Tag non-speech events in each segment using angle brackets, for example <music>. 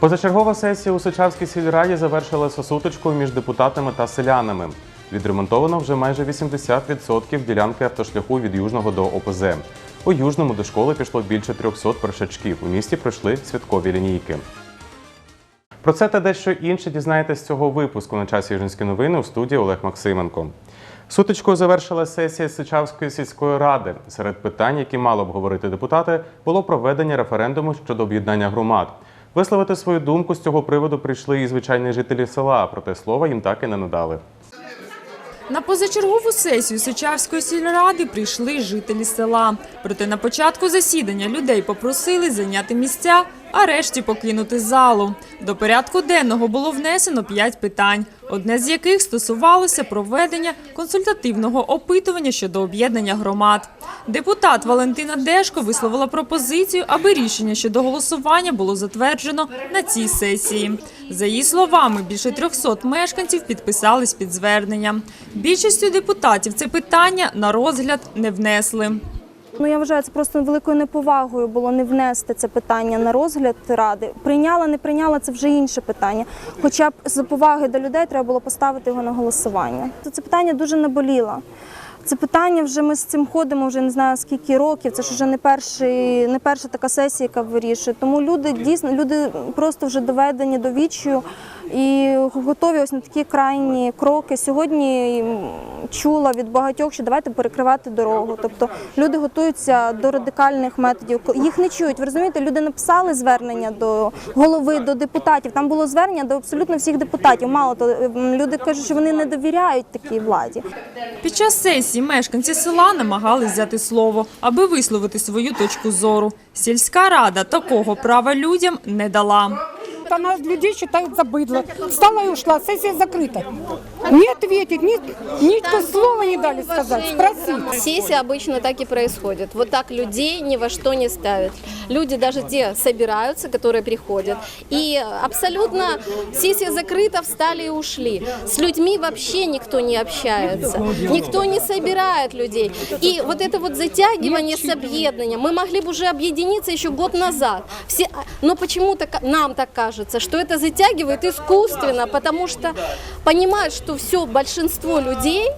Позачергова сесія у Сичавській сільраді завершилася сутичкою між депутатами та селянами. Відремонтовано вже майже 80% ділянки автошляху від Южного до ОПЗ. У Южному до школи пішло більше 300 першачків. У місті пройшли святкові лінійки. Про це та дещо інше дізнаєтесь з цього випуску на часі Южинські новини у студії Олег Максименко. Сутичкою завершила сесія Сичавської сільської ради. Серед питань, які мало обговорити депутати, було проведення референдуму щодо об'єднання громад. Висловити свою думку з цього приводу прийшли і звичайні жителі села, проте слова їм так і не надали. На позачергову сесію Сичавської сільради прийшли жителі села. Проте на початку засідання людей попросили зайняти місця, а решті покинути залу. До порядку денного було внесено п'ять питань, одне з яких стосувалося проведення консультативного опитування щодо об'єднання громад. Депутат Валентина Дешко висловила пропозицію, аби рішення щодо голосування було затверджено на цій сесії. За її словами, більше 300 мешканців підписались під зверненням. Більшістю депутатів це питання на розгляд не внесли. Ну я вважаю, це просто великою неповагою було не внести це питання на розгляд ради. Прийняла, не прийняла це вже інше питання. Хоча б з поваги до людей треба було поставити його на голосування. Це питання дуже наболіло. Це питання вже ми з цим ходимо вже не знаю скільки років. Це ж вже не перший, не перша така сесія, яка вирішує. Тому люди дійсно люди просто вже доведені до відчаю і готові ось на такі крайні кроки. Сьогодні чула від багатьох, що давайте перекривати дорогу. Тобто люди готуються до радикальних методів. Їх не чують. Ви розумієте, люди написали звернення до голови, до депутатів. Там було звернення до абсолютно всіх депутатів. Мало то люди кажуть, що вони не довіряють такій владі. Під час сесії мешканці села намагались взяти слово, аби висловити свою точку зору. Сільська рада такого права людям не дала. Она людей считает за. Встала и ушла, сессия закрыта. Не ответить, ни, ни слова не дали сказать, спросить. Сессия обычно так и происходит. Вот так людей ни во что не ставят. Люди даже те собираются, которые приходят. И абсолютно сессия закрыта, встали и ушли. С людьми вообще никто не общается. Никто не собирает людей. И вот это вот затягивание с объединением. Мы могли бы уже объединиться еще год назад. Все, но почему-то нам так кажется, что это затягивает искусственно, потому что понимают, что все большинство людей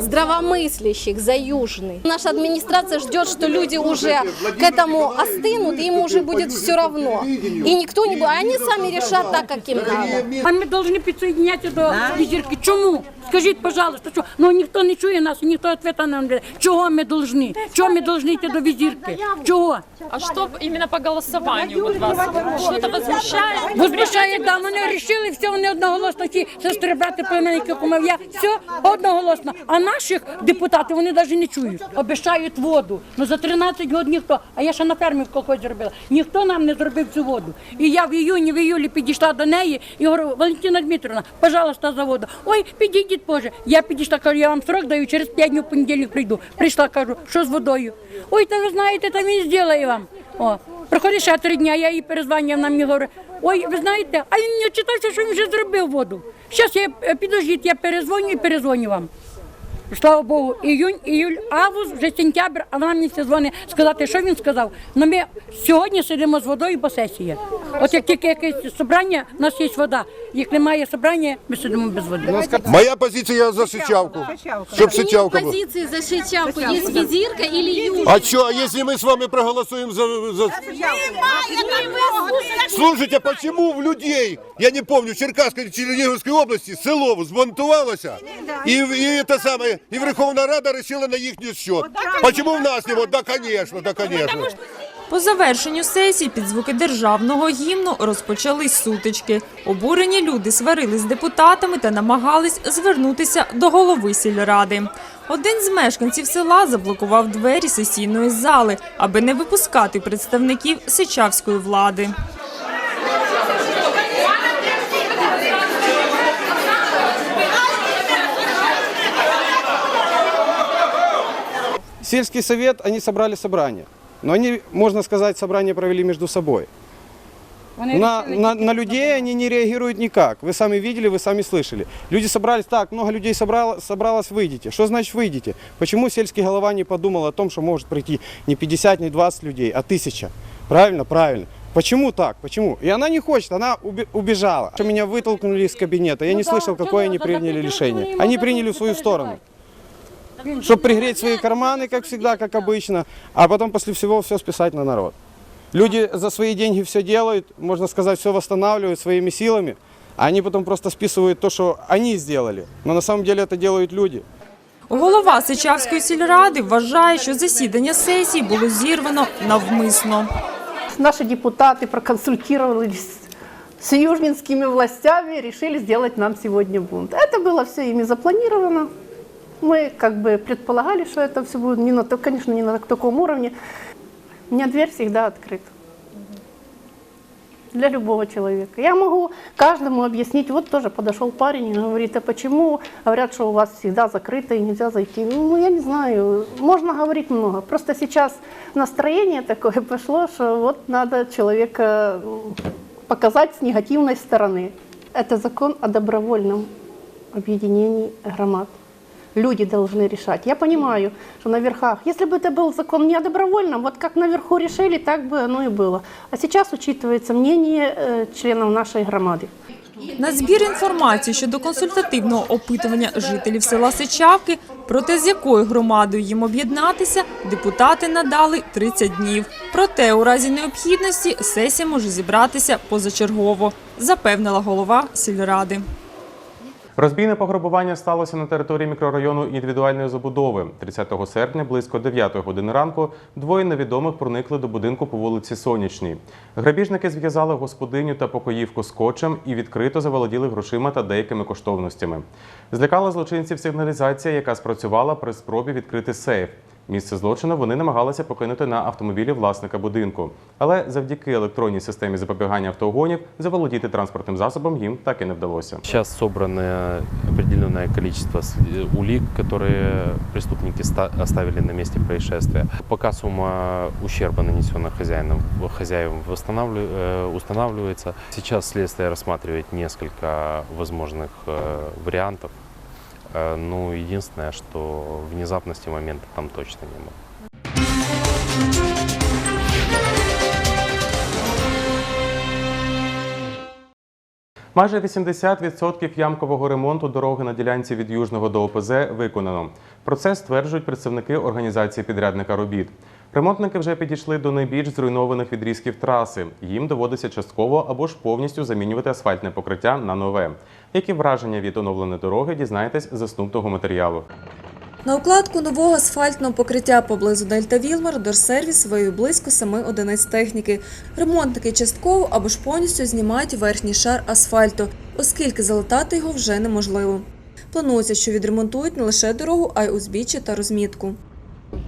здравомыслящих, заюжных. Наша администрация ждет, что люди уже к этому остынут, и им уже будет все равно. И никто не будет, а они сами решат так, как им надо. А ми повинні підсоєднятися до візірки. Чому? Скажіть, пожалуйста, що? Ну ніхто не чує нас, ніхто відповідає нам не дає. Чого ми повинні? Чого ми повинні йти до візірки? Чого? А что именно по голосованию вот вас что-то возмущает? Возмущає, да, вони вирішили, все, вони одноголосно, ті сестри, брати, племенники, кумов'я, все одноголосно. А наших депутатів вони навіть не чують. Обіцяють воду. Ну за 13 років ніхто, а я ще на фермі в колхозі робила, ніхто нам не зробив цю воду. І я в іюні, в іюлі підійшла до неї і говорю, Валентина Дмитровна, пожалуйста, за воду. Ой, підійдіть позже. Я підійшла, кажу, я вам срок даю, через 5 днів в понеділок прийду. Прийшла, кажу, що з водою? Ой, та ви знаєте, та він зробить вам. О, Проходить ще три дні, я їй перезвонив, вона мені говорить, ой, ви знаєте, а він не читався, що він вже зробив воду. Зараз я е, підождіть, я перезвоню і перезвоню вам Слава Богу, іюнь, іюль, август, вже сентябрь, а вона мені все дзвонить сказати, що він сказав. Ну ми сьогодні сидимо з водою, бо сесія. От як тільки якесь собрання, у нас є вода. Як немає собрання, ми сидимо без води. Моя позиция за сычавку. Чтоб сычавка была. позиции за шичавку есть визирка или южная? А что, а если мы с вами проголосуем за... за... Слушайте, почему в людей, я не помню, в Черкасской, Черниговской области село взбунтувалося, и, и это самое, и Верховная Рада решила на их счет. Почему в нас не вот? Да, конечно, да, конечно. По завершенню сесії під звуки державного гімну розпочались сутички. Обурені люди сварились з депутатами та намагались звернутися до голови сільради. Один з мешканців села заблокував двері сесійної зали, аби не випускати представників сичавської влади. Сельский совет, они собрали собрание. Но они, можно сказать, собрание провели между собой. На, на, на людей они не реагируют никак. Вы сами видели, вы сами слышали. Люди собрались, так, много людей собрало, собралось, выйдите. Что значит выйдите? Почему сельский голова не подумал о том, что может прийти не 50, не 20 людей, а 1000? Правильно? Правильно. Почему так? Почему? И она не хочет, она убежала. Что Меня вытолкнули из кабинета. Я Ну не да, слышал, какое они приняли решение. Они приняли в свою сторону. Чтобы пригреть свои карманы, как всегда, как обычно, а потом после всего все списать на народ. Люди за свои деньги все делают, можно сказать, все восстанавливают своими силами, а они потом просто списывают то, что они сделали. Но на самом деле это делают люди. Голова Сичавської сільради вважає, що засідання сесії було зірвано навмисно. Наши депутаты проконсультировались с южнинскими властями, решили сделать нам сегодня бунт. Это было все ими запланировано. Мы как бы предполагали, что это все будет, не на, то- конечно, не на таком уровне. У меня дверь всегда открыта. Для любого человека. Я могу каждому объяснить. Вот тоже подошел парень и говорит, а почему говорят, что у вас всегда закрыто и нельзя зайти? Ну, я не знаю. Можно говорить много. Просто сейчас настроение такое <laughs> пошло, что вот надо человека м, показать с негативной стороны. Это закон о добровольном объединении громад. Люди должны решать. Я понимаю, что на верхах, если бы это был закон не о добровольном, вот как наверху решили, так бы оно и было. А сейчас учитывается мнение э, членов нашей громады. На збір інформації щодо консультативного опитування жителів села Сичавки, про те, з якою громадою їм об'єднатися, депутати надали 30 днів. Проте, у разі необхідності, сесія може зібратися позачергово, запевнила голова сільради. Розбійне пограбування сталося на території мікрорайону індивідуальної забудови. 30 серпня близько 9 години ранку двоє невідомих проникли до будинку по вулиці Сонячній. Грабіжники зв'язали господиню та покоївку скотчем і відкрито заволоділи грошима та деякими коштовностями. Злякала злочинців сигналізація, яка спрацювала при спробі відкрити сейф. Місце злочину вони намагалися покинути на автомобілі власника будинку. Але завдяки електронній системі запобігання автоугонів заволодіти транспортним засобом їм так і не вдалося. Сейчас собрано определенное количество с- э, улик, которые преступники ста- оставили на месте происшествия. Пока сумма ущерба, нанесенного хозяином, хозяевам восстанавливаю- э, устанавливается. Сейчас следствие рассматривает несколько возможных э, вариантов. Э, Ну, единственное, что внезапности момента там точно не было. Майже 80% ямкового ремонту дороги на ділянці від Южного до ОПЗ виконано. Про це стверджують представники організації підрядника робіт. Ремонтники вже підійшли до найбільш зруйнованих відрізків траси. Їм доводиться частково або ж повністю замінювати асфальтне покриття на нове. Які враження від оновленої дороги дізнаєтесь з наступного матеріалу. На укладку нового асфальтного покриття поблизу Дельта Вілмар Дорсервіс вивів близько 7 одиниць техніки. Ремонтники частково або ж повністю знімають верхній шар асфальту, оскільки залатати його вже неможливо. Планується, що відремонтують не лише дорогу, а й узбіччя та розмітку.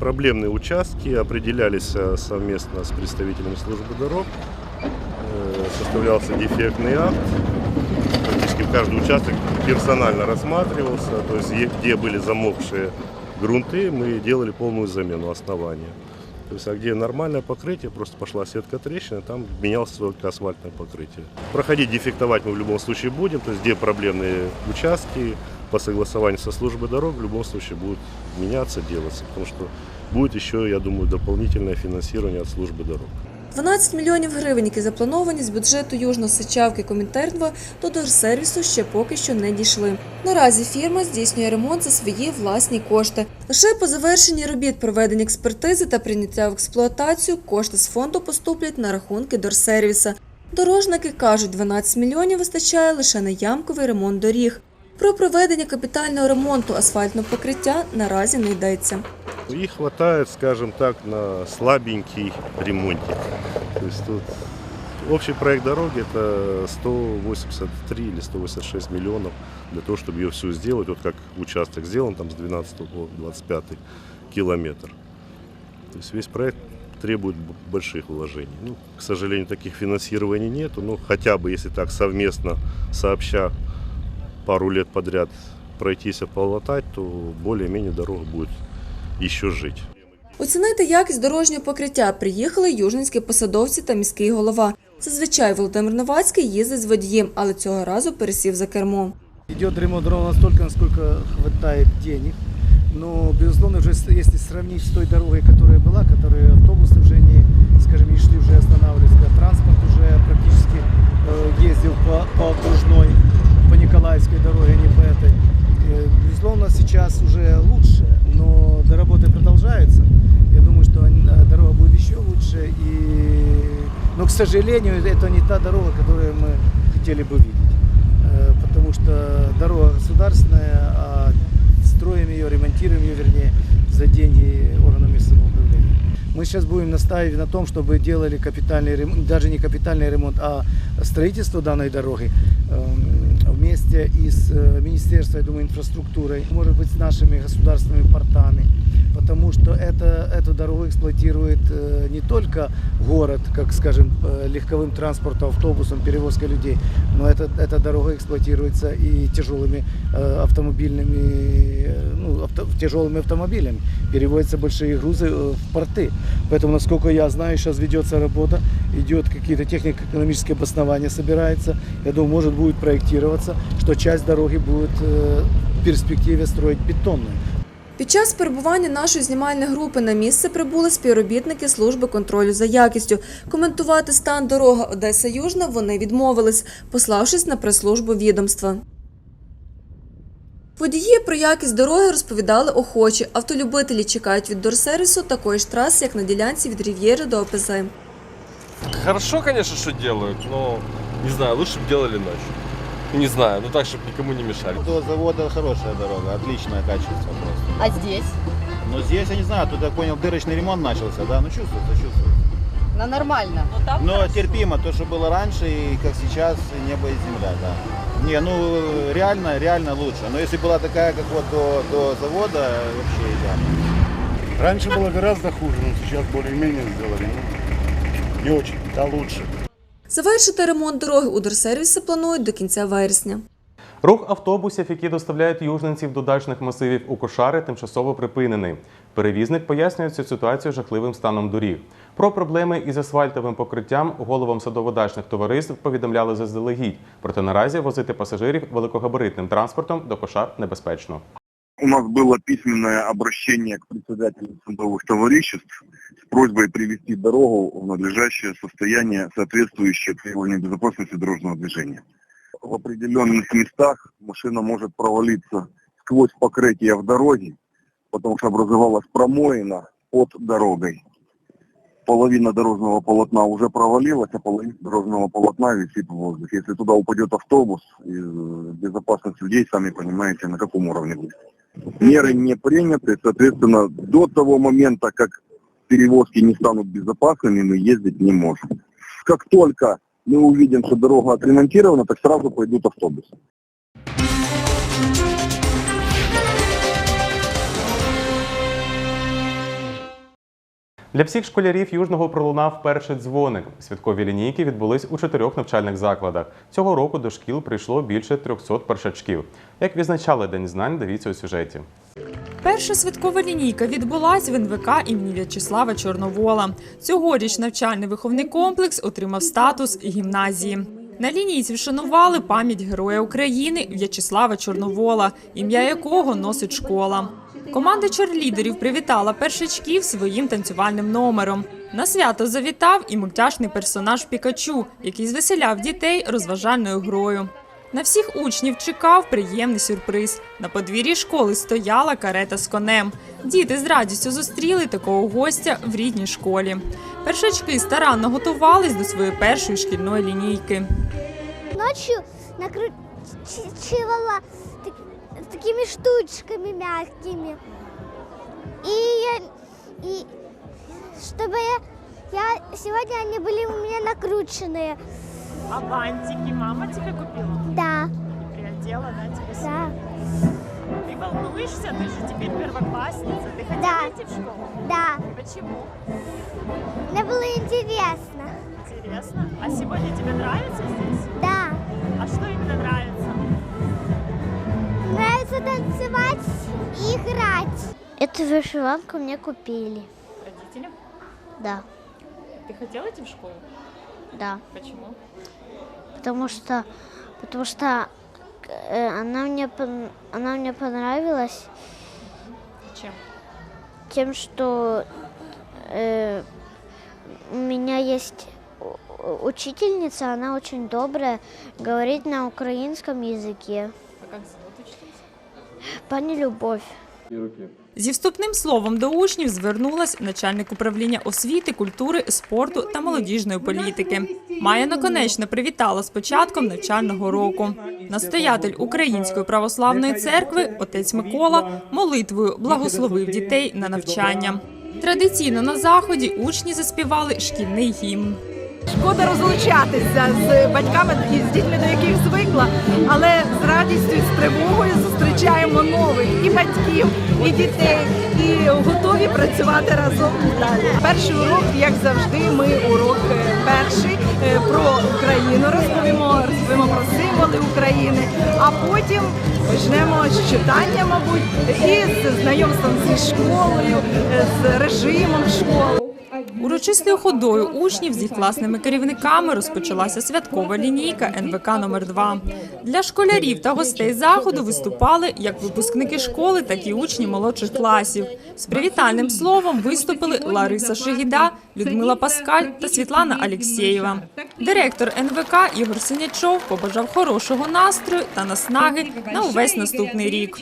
Проблемные участки определялись э, совместно с представителями службы дорог. Э, Составлялся дефектный акт. Каждый участок персонально рассматривался. То есть где были замокшие грунты, мы делали полную замену основания. То есть, а где нормальное покрытие, просто пошла сетка трещины, там менялось только асфальтное покрытие. Проходить дефектовать мы в любом случае будем, то есть где проблемные участки, по согласованию со службой дорог в любом случае будут меняться, делаться, потому что будет еще, я думаю, дополнительное финансирование от службы дорог. 12 мільйонів гривень, які заплановані з бюджету Южно-Сичавки Комінтернва, до Дорсервісу ще поки що не дійшли. Наразі фірма здійснює ремонт за свої власні кошти. Лише по завершенні робіт проведення експертизи та прийняття в експлуатацію кошти з фонду поступлять на рахунки Дорсервіса. Дорожники кажуть, 12 мільйонів вистачає лише на ямковий ремонт доріг. Про проведення капітального ремонту асфальтного покриття наразі не йдеться. И хватает, скажем так, на слабенький ремонтик. То есть тут общий проект дороги это 183 или 186 миллионов для того, чтобы ее всю сделать, вот как участок сделан там с 12 по 25 километр. То есть весь проект требует б- больших вложений. Ну, к сожалению, таких финансирований нету, но хотя бы если так совместно, сообща пару лет подряд пройтись и полатать, то более-менее дорога будет еще жить. Оцінити якість дорожнього покриття приїхали южненські посадовці та міський голова. Зазвичай Володимир Новацький їздить з водієм, але цього разу пересів за кермо. Идет ремонт ровно настолько, насколько хватает денег. Но, безусловно, уже с- если сравнить с той дорогой, которая была, которая автобусы уже не, скажем, не шли, уже останавливались, когда транспорт уже практически э, ездил по, по окружной, по Николаевской сейчас уже лучше, но доработы продолжаются. Я думаю, что э, дорога будет еще лучше. И... Но, к сожалению, это не та дорога, которую мы хотели бы видеть. Э, Потому что дорога государственная, а строим ее, ремонтируем ее, вернее, за деньги органов местного самоуправления. Мы сейчас будем настаивать на том, чтобы делали капитальный ремонт, даже не капитальный ремонт, а строительство данной дороги эм, вместе и с э, Министерством, я думаю, инфраструктурой, может быть, с нашими государственными портами, потому что это, эту дорогу эксплуатирует э, не только город, как, скажем, э, легковым транспортом, автобусом, перевозкой людей, но это, эта дорога эксплуатируется и тяжелыми э, автомобильными, э, ну, авто- тяжелыми автомобилями. Переводятся большие грузы э, в порты. Поэтому, насколько я знаю, сейчас ведется работа, идет какие-то технико-экономические обоснования собирается. Я думаю, может будет проектироваться, что часть дороги будет э, в перспективе строить бетонную. Під час перебування нашої знімальної групи на місце прибули співробітники служби контролю за якістю. Коментувати стан дороги Одеса Южна вони відмовились, пославшись на прес-службу відомства. Водії про якість дороги розповідали охоче. Автолюбителі чекають від дорсервісу такої ж траси, як на ділянці від Рів'єри до ОПЗ. Хорошо, конечно, что делают, но не знаю, лучше бы делали ночью. Не знаю, ну так, чтобы никому не мешали. До завода хорошая дорога, отличное качество просто. А здесь? Но здесь, я не знаю, тут, я понял, дырочный ремонт начался, да? Ну, чувствуется, чувствуется. Ну нормально. Но там Но терпимо, то, что было раньше и как сейчас, небо и земля, да. Не, ну, реально, реально лучше. Но если была такая, как вот до, до завода, вообще идеально. Раньше было гораздо хуже, но сейчас более-менее сделали. Ну, не очень, да лучше. Завершити ремонт дороги у дорсервісі планують до кінця вересня. Рух автобусів, які доставляють южненців до дачних масивів у Кошари, тимчасово припинений. Перевізник пояснює цю ситуацію жахливим станом доріг. Про проблеми із асфальтовим покриттям головам садоводачних товариств повідомляли заздалегідь. Проте наразі возити пасажирів великогабаритним транспортом до Кошар небезпечно. У нас было письменное обращение к председателю садовых товариществ с просьбой привести дорогу в надлежащее состояние, соответствующее требованиям безопасности дорожного движения. В определенных местах машина может провалиться сквозь покрытие в дороге, потому что образовалась промоина под дорогой. Половина дорожного полотна уже провалилась, а половина дорожного полотна висит в воздухе. Если туда упадет автобус, э, безопасность людей, сами понимаете, на каком уровне будет. Меры не приняты, соответственно, до того момента, как перевозки не станут безопасными, мы ездить не можем. Как только мы увидим, что дорога отремонтирована, так сразу пойдут автобусы. Для всіх школярів Южного пролунав перший дзвоник. Святкові лінійки відбулись у чотирьох навчальних закладах. Цього року до шкіл прийшло більше 300 першачків. Як відзначали День знань, дивіться у сюжеті. Перша святкова лінійка відбулась в НВК імені В'ячеслава Чорновола. Цьогоріч навчальний виховний комплекс отримав статус гімназії. На лінійці вшанували пам'ять Героя України В'ячеслава Чорновола, ім'я якого носить школа. Команда черлідерів привітала першачків своїм танцювальним номером. На свято завітав і мультяшний персонаж Пікачу, який звеселяв дітей розважальною грою. На всіх учнів чекав приємний сюрприз. На подвір'ї школи стояла карета з конем. Діти з радістю зустріли такого гостя в рідній школі. Першачки старанно готувались до своєї першої шкільної лінійки. Ночью накручивала так- такими штучками мягкими. И я, и чтобы я, я сегодня они были у меня накрученные. А бантики мама тебе купила? Да, Приодела, да, тебе да, Ты волнуешься? Ты же теперь первоклассница. Ты Да. идти в школу? да. Почему? Мне было интересно. Интересно. А сегодня тебе нравится здесь? Да. А что именно нравится? Нравится танцевать и играть. Эту вышиванку мне купили. Родителям? Да, Ты хотела идти в школу? да. Почему? потому что потому что э, она мне она мне понравилась Чем? Тем, что э, у меня есть учительница, она очень добрая, говорит на украинском языке. А как Пани Любовь. Зі вступним словом до учнів звернулась начальник управління освіти, культури, спорту та молодіжної політики. Майя наконечно привітала з початком навчального року. Настоятель Української православної церкви, отець Микола, молитвою благословив дітей на навчання. Традиційно на заході учні заспівали шкільний гімн. Шкода розлучатися з батьками і з дітьми, до яких звикла, але з радістю і з тривогою зустрічаємо нових і батьків, і дітей, і готові працювати разом далі. Перший урок, як завжди, ми урок перший е, про Україну розповімо, розповімо про символи України, а потім почнемо з читання, мабуть, і з знайомством зі школою, е, з режимом школи. Урочистою ходою учнів з їх класними керівниками розпочалася святкова лінійка НВК номер 2 Для школярів та гостей заходу виступали як випускники школи, так і учні молодших класів. З привітальним словом виступили Лариса Шегіда, Людмила Паскаль та Світлана Алєксєєва. Директор НВК Ігор Синячов побажав хорошого настрою та наснаги на увесь наступний рік.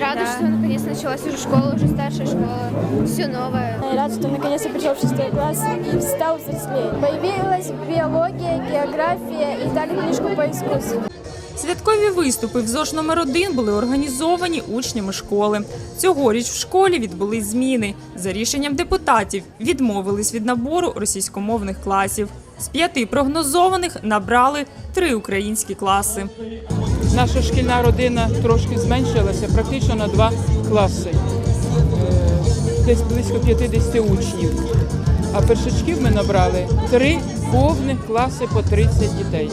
Рада, что наконец началась уже школа, уже старшая школа, все новое. Рад, что наконец-то пришел в шестой класс и стал взрослее. Появилась биология, география и дали книжку по искусству. Святкові виступи в ЗОЖ номер 1 були організовані учнями школи. Цьогоріч в школі відбулись зміни. За рішенням депутатів відмовились від набору російськомовних класів. З п'яти прогнозованих набрали три українські класи. Наша шкільна родина трошки зменшилася, практично на два класи. Е, Десь близько 50 учнів. А першачків ми набрали три повних класи по 30 дітей.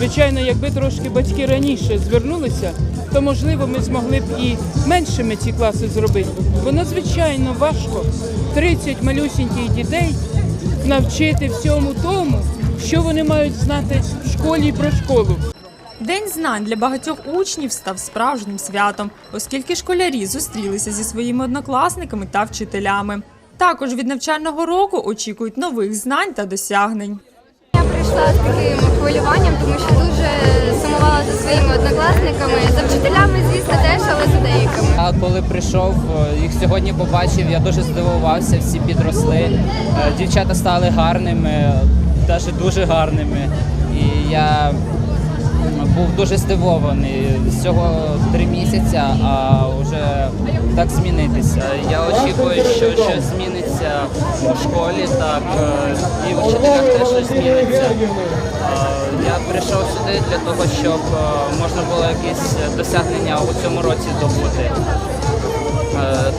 Звичайно, якби трошки батьки раніше звернулися, то можливо ми змогли б і меншими ці класи зробити. Бо надзвичайно важко 30 малюсіньких дітей навчити всьому тому, що вони мають знати в школі про школу. День знань для багатьох учнів став справжнім святом, оскільки школярі зустрілися зі своїми однокласниками та вчителями. Також від навчального року очікують нових знань та досягнень. Прийшла з таким хвилюванням, тому що дуже сумувала за своїми однокласниками, за вчителями, звісно, теж, але за деякими. А коли прийшов, е, їх сьогодні побачив, я дуже здивувався, всі підросли. Е, Дівчата стали гарними, навіть дуже гарними. І я був дуже здивований. Всього три місяці, а вже так змінитися. Я очікую, що щось зміниться у школі, так е, і в вчителях теж щось зміниться. Е, Я прийшов сюди для того, щоб е, можна було якісь досягнення у цьому році добути.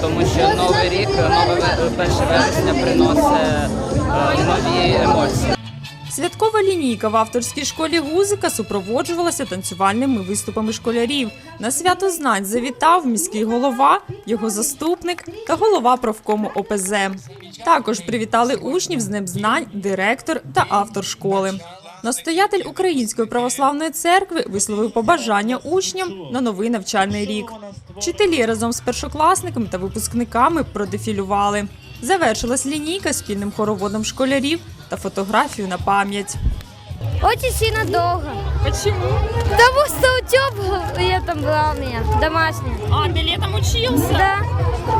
Тому що новий рік, нове ве- 1 вересня приносить нові емоції. Святкова лінійка в авторській школі Гузика супроводжувалася танцювальними виступами школярів. На свято знань завітав міський голова, його заступник та голова профкому ОПЗ. Також привітали учнів з Днем знань, директор та автор школи. Настоятель Української православної церкви висловив побажання учням на новий навчальний рік. Вчителі разом з першокласниками та випускниками продефілювали. Завершилась лінійка спільним хороводом школярів та фотографію на пам'ять. Очень сильно долго. Почему? Потому что учеба летом была у меня домашняя. А, ты летом учился? Да.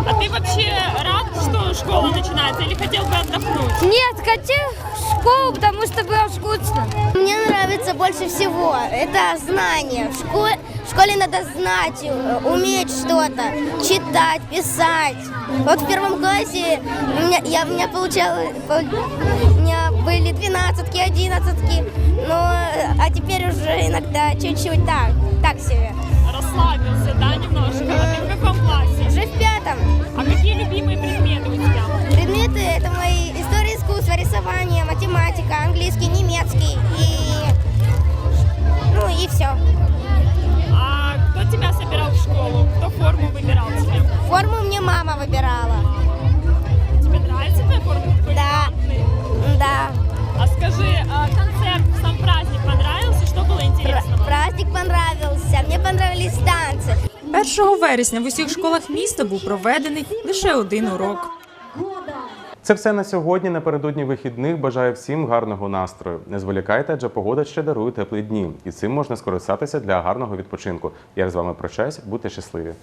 А ты вообще рад, что школа начинается или хотел бы отдохнуть? Нет, хотел в школу, потому что было скучно. Мне нравится больше всего это знание. В школе, в школе надо знать, э, уметь что-то, читать, писать. Вот в первом классе у меня, я, у меня получалось, у меня были двенадцатки, одиннадцатки, но, э, а теперь уже иногда чуть-чуть так, так себе. Расслабился, да, немножко? А ты в каком классе? Уже в пятом. А какие любимые предметы у тебя? Предметы это мои история искусства, рисование, математика, английский, немецкий и ну и все. А кто тебя собирал в школу? Кто форму выбирал тебе? Форму мне мама выбирала. Тебе нравится твоя форма? Да. Да. А скажи, концерт, сам праздник понравился? Что было интересного? Праздник понравился, мне понравились танцы. 1 вересня в усіх школах міста був проведений лише один урок. Це все на сьогодні. Напередодні вихідних бажаю всім гарного настрою. Не зволікайте, адже погода ще дарує теплі дні, і цим можна скористатися для гарного відпочинку. Я з вами прощаюсь, будьте щасливі.